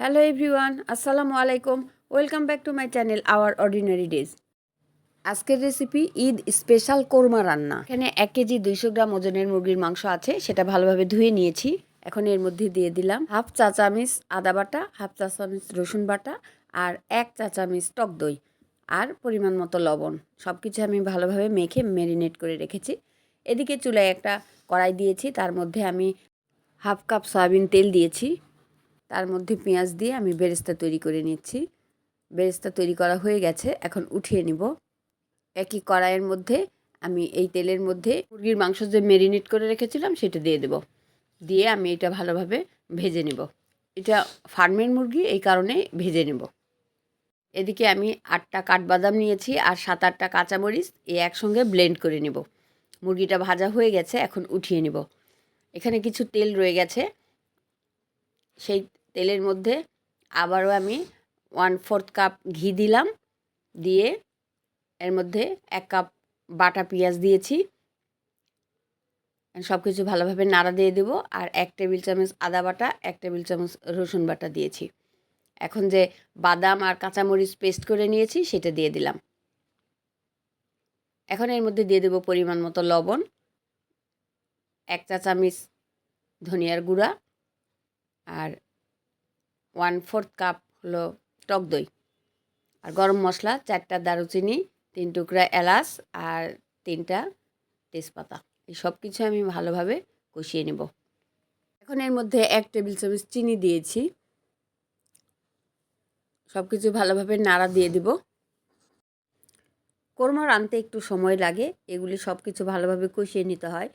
Hello everyone আসসালামু আলাইকুম welcome back to my channel our ordinary days আজকের recipe Eid special korma রান্না। এখানে এক কেজি দুইশো গ্রাম ওজনের মুরগির মাংস আছে, সেটা ভালোভাবে ধুয়ে নিয়েছি। এখন এর মধ্যে দিয়ে দিলাম হাফ চা চামিচ আদা বাটা, হাফ চা চামিচ রসুন বাটা, আর এক চা চামিচ টক দই, আর পরিমাণ মতো লবণ। সব কিছু আমি ভালোভাবে মেখে ম্যারিনেট করে রেখেছি। এদিকে চুলায় একটা কড়াই দিয়েছি, তার মধ্যে আমি হাফ কাপ সয়াবিন তেল দিয়েছি। তার মধ্যে পেঁয়াজ দিয়ে আমি বেরেস্তা তৈরি করে নিচ্ছি। বেরেস্তা তৈরি করা হয়ে গেছে, এখন উঠিয়ে নিব। একই কড়াইয়ের মধ্যে আমি এই তেলের মধ্যে মুরগির মাংস যে ম্যারিনেট করে রেখেছিলাম সেটা দিয়ে দেব। দিয়ে আমি এটা ভালোভাবে ভেজে নেব। এটা ফার্মের মুরগি, এই কারণে ভেজে নেব। এদিকে আমি আটটা কাঠবাদাম নিয়েছি আর সাত আটটা কাঁচামরিচ এই একসঙ্গে ব্লেন্ড করে নেব। মুরগিটা ভাজা হয়ে গেছে, এখন উঠিয়ে নেব। এখানে কিছু তেল রয়ে গেছে। সেই তেলের মধ্যে আবারও আমি ওয়ান ফোর্থ কাপ ঘি দিলাম। দিয়ে এর মধ্যে এক কাপ বাটা পেঁয়াজ দিয়েছি। সব কিছু ভালোভাবে নাড়া দিয়ে দেব আর এক টেবিল চামচ আদা বাটা, এক টেবিল চামচ রসুন বাটা দিয়েছি। এখন যে বাদাম আর কাঁচামরিচ পেস্ট করে নিয়েছি সেটা দিয়ে দিলাম। এখন এর মধ্যে দিয়ে দেব পরিমাণ মতো লবণ, এক চা চামচ ধনিয়ার গুঁড়া আর ওয়ান ফোর্থ কাপ হলো টক দই। আর গরম মশলা, চারটা দারুচিনি, তিন টুকরা এলাচ আর তিনটা তেজপাতা। এই সব কিছু আমি ভালোভাবে কষিয়ে নেব। এখন এর মধ্যে এক টেবিল চামচ চিনি দিয়েছি। সব কিছু ভালোভাবে নাড়া দিয়ে দিব। কোরমা রানতে একটু সময় লাগে, এগুলি সব কিছু ভালোভাবে কষিয়ে নিতে হয়।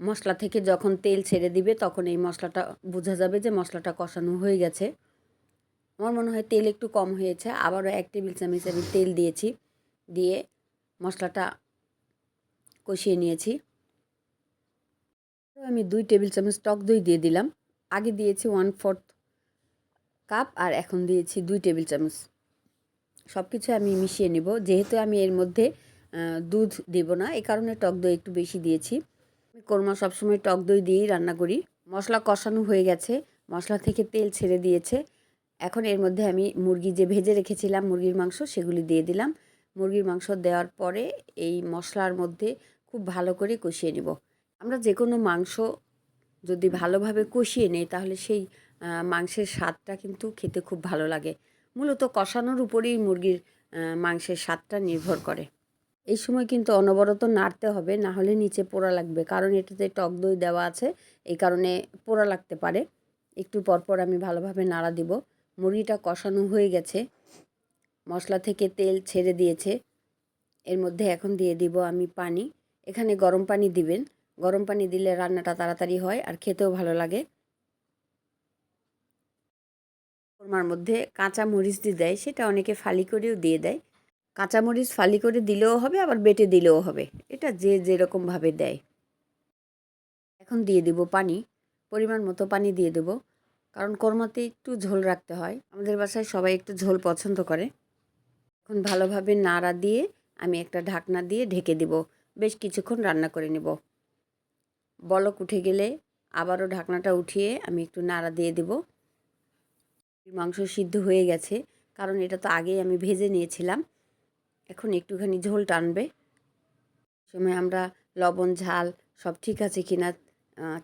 মশলা থেকে যখন তেল ছেড়ে দিবে, তখন এই মশলাটা, বোঝা যাবে যে মশলাটা কষানো হয়ে গেছে। আমার মনে হয় তেল একটু কম হয়েছে। আবারও এক টেবিল চামচ আমি তেল দিয়েছি। দিয়ে মশলাটা কষিয়ে নিয়েছি। আমি দুই টেবিল চামচ টক দই দিয়ে দিলাম। আগে দিয়েছি ওয়ান ফোর্থ কাপ আর এখন দিয়েছি দুই টেবিল চামচ। সব কিছু আমি মিশিয়ে নেব। যেহেতু আমি এর মধ্যে দুধ দেব না এই কারণে টক দই একটু বেশি দিয়েছি। আমি কোরমা সবসময় টক দই দিয়েই রান্না করি। মশলা কষানো হয়ে গেছে। মশলা থেকে তেল ছেড়ে দিয়েছে। এখন এর মধ্যে আমি মুরগি যে ভেজে রেখেছিলাম, মুরগির মাংস, সেগুলি দিয়ে দিলাম। মুরগির মাংস দেওয়ার পরে এই মশলার মধ্যে খুব ভালো করে কষিয়ে নেব। আমরা যে কোনো মাংস যদি ভালোভাবে কষিয়ে নেই, তাহলে সেই মাংসের স্বাদটা কিন্তু খেতে খুব ভালো লাগে। মূলত কষানোর উপরেই মুরগির মাংসের স্বাদটা নির্ভর করে। এই সময় কিন্তু অনবরত নাড়তে হবে, না হলে নিচে পোড়া লাগবে। কারণ এটাতে টক দই দেওয়া আছে, এই কারণে পোড়া লাগতে পারে। একটু পরপর আমি ভালোভাবে নাড়া দিব। মুরগিটা কষানো হয়ে গেছে। মশলা থেকে তেল ছেড়ে দিয়েছে। এর মধ্যে এখন দিয়ে দিব আমি পানি। এখানে গরম পানি দিবেন। গরম পানি দিলে রান্নাটা তাড়াতাড়ি হয় আর খেতেও ভালো লাগে। কোরমার মধ্যে কাঁচা মরিচ দিয়ে দেয়, সেটা অনেকে ফালি করেও দিয়ে দেয়। কাঁচা মরিচ ফালি করে দিলেও হবে, আবার বেটে দিলেও হবে। এটা যে যেরকমভাবে দেয়। এখন দিয়ে দেব পানি। পরিমাণ মতো পানি দিয়ে দেব। কারণ কোরমাতে একটু ঝোল রাখতে হয়। আমাদের বাসায় সবাই একটু ঝোল পছন্দ করে। এখন ভালোভাবে নাড়া দিয়ে আমি একটা ঢাকনা দিয়ে ঢেকে দেব। বেশ কিছুক্ষণ রান্না করে নেব। বলক উঠে গেলে আবারও ঢাকনাটা উঠিয়ে আমি একটু নাড়া দিয়ে দেব। মাংস সিদ্ধ হয়ে গেছে। কারণ এটা তো আগেই আমি ভেজে নিয়েছিলাম। এখন একটুখানি ঝোল টানবে। সময় আমরা লবণ, ঝাল সব ঠিক আছে কিনা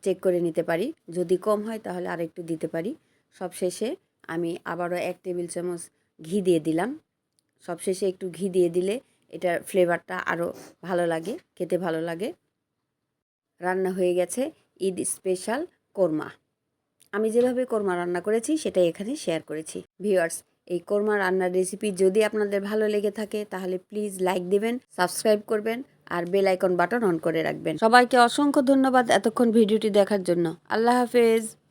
চেক করে নিতে পারি। যদি কম হয় তাহলে আর একটু দিতে পারি। সব শেষে আমি আবারও এক টেবিল চামচ ঘি দিয়ে দিলাম। সব শেষে একটু ঘি দিয়ে দিলে এটার ফ্লেভারটা আরও ভালো লাগে, খেতে ভালো লাগে। রান্না হয়ে গেছে ঈদ স্পেশাল কোরমা। আমি যেভাবে কোরমা রান্না করেছি সেটা এখানে শেয়ার করেছি। ভিউয়ার্স, এই কোরমা রান্নার রেসিপি যদি আপনাদের ভালো লেগে থাকে তাহলে প্লিজ লাইক দেবেন সাবস্ক্রাইব করবেন। আর বেল আইকন বাটন অন করে রাখবেন। সবাইকে অসংখ্য ধন্যবাদ এতক্ষণ ভিডিওটি দেখার জন্য। আল্লাহ হাফেজ।